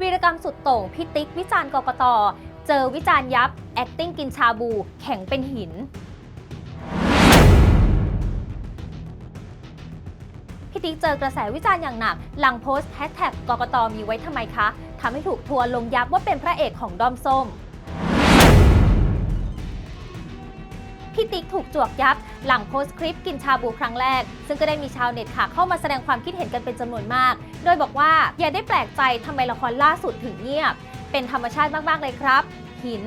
วีรกรรมสุดโต่งพิติกวิจารณ์กกต เจอวิจารณ์ยับ acting กินชาบู แข็งเป็นหินพี่ติ๊กเจอกระแสวิจารณ์อย่างหนัก หลังโพสต์แฮชแท็กกกตมีไว้ทำไมคะทำให้ถูกทัวร์ลงยับว่าเป็นพระเอกของดอมส้ม พี่ติ๊กถูกจวกยับ หลังโพสต์คลิปกินชาบูครั้งแรก ซึ่งก็ได้มีชาวเน็ตค่ะ เข้ามาแสดงความคิดเห็นกันเป็นจำนวนมาก โดยบอกว่าอย่าได้แปลกใจทำไมละครล่าสุดถึงเงียบ เป็นธรรมชาติมากๆเลยครับ หิน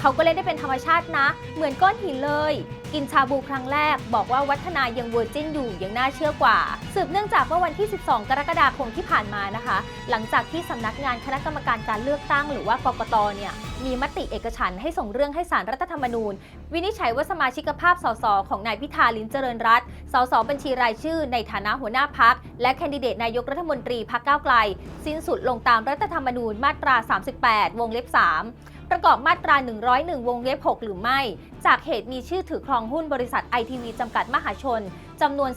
เขาก็เล่นได้เป็นธรรมชาตินะ เหมือนก้อนหินเลย กินชาบูครั้งแรก บอกว่าวัฒนายังเวอร์จินอยู่ยังน่าเชื่อกว่า สืบเนื่องจากว่าวันที่ 12 กรกฎาคมที่ผ่านมานะคะ หลังจากที่สำนักงานคณะกรรมการการเลือกตั้งหรือว่ากกตเนี่ยมีมติเอกฉันให้ส่งเรื่องให้สารรัฐธรรมนูญ วินิจฉัยว่าสมาชิกภาพสสของนายพิธาลิมเจริญรัตน์สสบัญชีรายชื่อ ในฐานะหัวหน้าพัก และแคนดิเดตนายกรัฐมนตรีพักก้าวไกล สิ้นสุดลงตามรัฐธรรมนูญมาตรา 38 วงเล็บ 3ประกอบมาตรา 101 วงเล็บ 6 หรือไม่ จากเหตุมีชื่อถือครองหุ้นบริษัทไอทีวีจำกัดมหาชน จำนวน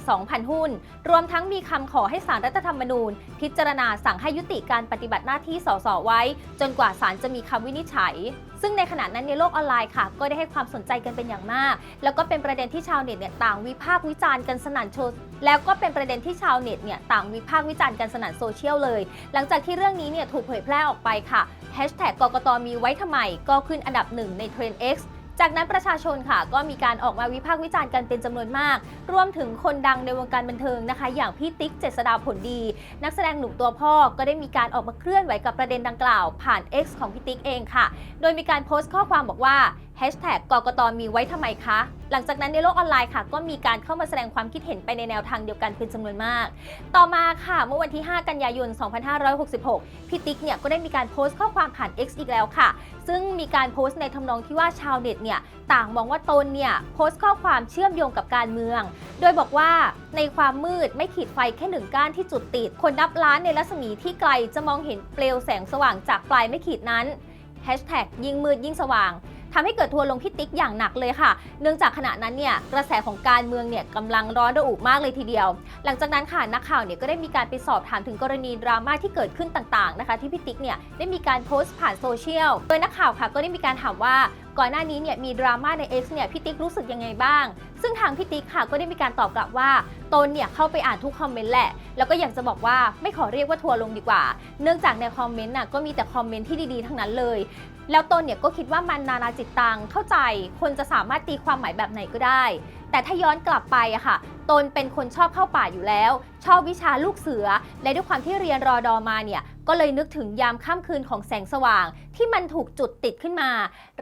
42,000 หุ้น รวมทั้งมีคำขอให้สารรัฐธรรมนูญ พิจารณาสั่งให้ยุติการปฏิบัติหน้าที่สสไว้ จนกว่าศาลจะมีคำวินิจฉัย ซึ่งในขณะนั้นในโลกออนไลน์ค่ะ ก็ได้ให้ความสนใจกันเป็นอย่างมาก แล้วก็เป็นประเด็นที่ชาวเน็ตเนี่ยต่างวิพากษ์วิจารณ์กันสนั่นโชว์แล้วก็เป็นประเด็นที่ชาวเน็ตเนี่ยต่างวิพากษ์วิจารณ์กันสนั่นโซเชียลเลย หลังจากที่เรื่องนี้เนี่ยถูกเผยแพร่ออกไปค่ะแฮชแท็กกกตมีไว้ทำไม ก็ขึ้นอันดับหนึ่งในเทรนด์ X จากนั้นประชาชนค่ะก็มีการออกมาวิพากษ์วิจารณ์กันเป็นจำนวนมาก รวมถึงคนดังในวงการบันเทิงนะคะ อย่างพี่ติ๊กเจษดาผลดี นักแสดงหนุ่มตัวพ่อก็ได้มีการออกมาเคลื่อนไหวกับประเด็นดังกล่าว ผ่าน X ของพี่ติ๊กเองค่ะ โดยมีการโพสต์ข้อความบอกว่า แฮชแท็กกกตมีไว้ทำไมคะ หลังจากนั้นในโลกออนไลน์ค่ะ ก็มีการเข้ามาแสดงความคิดเห็นไปในแนวทางเดียวกันเป็นจำนวนมาก ต่อมาค่ะ เมื่อวันที่ 5 กันยายน 2566 พี่ติ๊กเนี่ยก็ได้มีการโพสต์ข้อความผ่าน X อีกแล้วค่ะ ซึ่งมีการโพสต์ในทำนองที่ว่าชาวเน็ตเนี่ยต่างมองว่าตนเนี่ยโพสต์ข้อความเชื่อมโยงกับการเมือง โดยบอกว่าในความมืดไม่ขีดไฟแค่หนึ่งก้านที่จุดติด คนนับล้านในรัศมีที่ไกลจะมองเห็นเปลวแสงสว่างจากปลายไม่ขีดนั้น Hashtag ยิ่งมืดยิ่งสว่าง ทำให้เกิดทัวร์ลงพี่ติ๊กอย่างหนักเลยค่ะ เนื่องจากขณะนั้นเนี่ยกระแสของการเมืองเนี่ยกำลังร้อนระอุมากเลยทีเดียว หลังจากนั้นค่ะนักข่าวเนี่ยก็ได้มีการไปสอบถามถึงกรณีดราม่าที่เกิดขึ้นต่างๆนะคะที่พี่ติ๊กเนี่ยได้มีการโพสต์ผ่านโซเชียลโดยนักข่าวค่ะก็ได้มีการถามว่า ก่อนหน้านี้เนี่ยมีดราม่าใน X เนี่ยพี่ติ๊กรู้สึกยังไงบ้าง ซึ่งทางพี่ติ๊กค่ะก็ได้มีการตอบกลับว่าตนเนี่ยเข้าไปอ่านทุกคอมเมนต์แหละ แล้วก็อยากจะบอกว่าไม่ขอเรียกว่าทัวร์ลงดีกว่า เนื่องจากในคอมเมนต์น่ะก็มีแต่คอมเมนต์ที่ดีๆทั้งนั้นเลย แล้วตนเนี่ยก็คิดว่ามันนานาจิตตังเข้าใจ คนจะสามารถตีความหมายแบบไหนก็ได้ แต่ถ้าย้อนกลับไปอะค่ะตนเป็นคนชอบเข้าป่าอยู่แล้ว ชอบวิชาลูกเสือ และด้วยความที่เรียนรอดอมาเนี่ย ก็เลยนึกถึงยามค่ำคืนของแสงสว่าง ที่มันถูกจุดติดขึ้นมา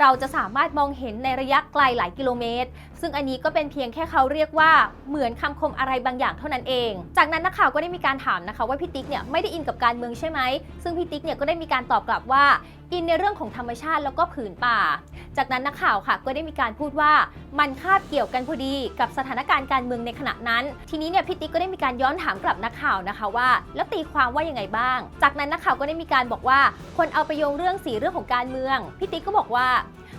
เราจะสามารถมองเห็นในระยะไกลหลายกิโลเมตร ซึ่งอันนี้ก็เป็นเพียงแค่เขาเรียกว่าเหมือนคำคมอะไรบางอย่างเท่านั้นเอง จากนั้นนักข่าวก็ได้มีการถามนะคะว่าพี่ติ๊กเนี่ยไม่ได้อินกับการเมืองใช่ไหม ซึ่งพี่ติ๊กเนี่ยก็ได้มีการตอบกลับว่าอินในเรื่องของธรรมชาติแล้วก็ผืนป่า จากนั้นนักข่าวค่ะ ก็ได้มีการพูดว่ามันคาบเกี่ยวกันพอดีกับสถานการณ์การเมืองในขณะนั้น ทีนี้เนี่ยพี่ติ๊กก็ได้มีการย้อนถามกลับนักข่าวนะคะว่า แล้วตีความว่ายังไงบ้าง จากนั้นนักข่าวก็ได้มีการบอกว่า คนเอาไปโยงเรื่องสีเรื่องของการเมืองพี่ติ๊กก็บอกว่า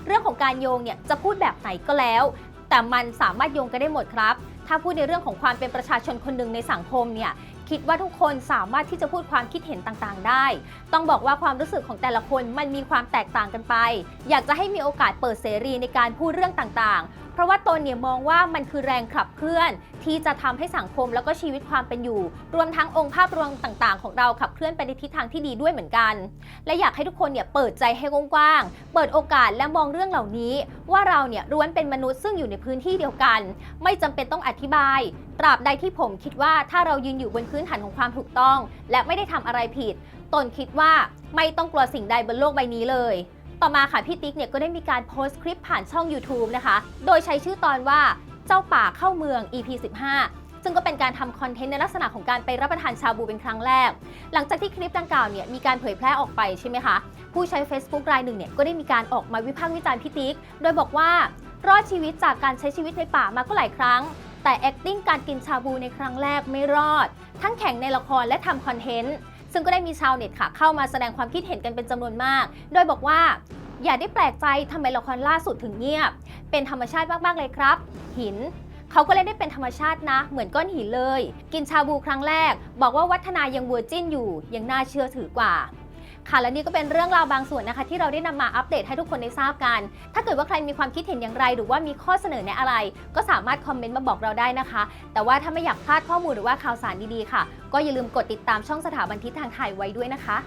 เรื่องของการโยงเนี่ยจะพูดแบบไหนก็แล้ว แต่มันสามารถโยงกันได้หมดครับ ถ้าพูดในเรื่องของความเป็นประชาชนคนหนึ่งในสังคมเนี่ยคิดว่าทุกคนสามารถที่จะพูดความคิดเห็นต่างๆ ได้ ต้องบอกว่าความรู้สึกของแต่ละคนมันมีความแตกต่างกันไป อยากจะให้มีโอกาสเปิดเสรีในการพูดเรื่องต่างๆ เพราะว่าตนเนี่ยมองว่ามันคือแรงขับเคลื่อน ที่จะทำให้สังคมแล้วก็ชีวิตความเป็นอยู่ รวมทั้งองค์ภาพรวมต่างๆ ของเราขับเคลื่อนไปในทิศทางที่ดีด้วยเหมือนกัน และอยากให้ทุกคนเนี่ยเปิดใจให้กว้างๆเปิดโอกาสและมองเรื่องเหล่านี้ ว่าเราเนี่ยล้วนเป็นมนุษย์ซึ่งอยู่ในพื้นที่เดียวกัน ไม่จำเป็นต้องอธิบาย ตราบใดที่ผมคิดว่าถ้าเรายืนอยู่บนพื้นฐานของความถูกต้อง และไม่ได้ทำอะไรผิด ตนคิดว่าไม่ต้องกลัวสิ่งใดบนโลกใบนี้เลย ต่อมาค่ะพี่ติ๊กเนี่ยก็ได้มีการโพสต์คลิปผ่านช่อง YouTube นะคะ โดยใช้ชื่อตอนว่าเจ้าป่าเข้าเมือง EP 15ซึ่งก็เป็นการทำคอนเทนต์ในลักษณะของการไปรับประทานชาบูเป็นครั้งแรก หลังจากที่คลิปดังกล่าวเนี่ยมีการเผยแพร่ออกไปใช่ไหมคะ ผู้ใช้ Facebook รายหนึ่งเนี่ยก็ได้มีการออกมาวิพากษ์วิจารณ์พี่ติ๊ก โดยบอกว่ารอดชีวิตจากการใช้ชีวิตในป่ามาก็หลายครั้ง แต่ acting การกินชาบูในครั้งแรกไม่รอด ทั้งแข่งในละครและทำคอนเทนต์ ซึ่งก็ได้มีชาวเน็ตค่ะเข้ามาแสดงความคิดเห็นกันเป็นจำนวนมาก โดยบอกว่าอย่าได้แปลกใจทำไมละครล่าสุดถึงเงียบ เป็นธรรมชาติมาก ๆ เลยครับ หิน เขาก็เล่นได้เป็นธรรมชาตินะ เหมือนก้อนหินเลย กินชาบูครั้งแรก บอกว่าวัฒนายังเวอร์จินอยู่ ยังน่าเชื่อถือกว่า ค่ะและนี่ก็เป็นเรื่องราวบางส่วนนะคะ ที่เราได้นำมาอัปเดตให้ทุกคนได้ทราบกัน ถ้าเกิดว่าใครมีความคิดเห็นอย่างไร หรือว่ามีข้อเสนอแนะอะไร ก็สามารถคอมเมนต์มาบอกเราได้นะคะ แต่ว่าถ้าไม่อยากพลาดข้อมูลหรือว่าข่าวสารดีๆค่ะ ก็อย่าลืมกดติดตามช่องสถาบันทิศทางไทยไว้ด้วยนะคะ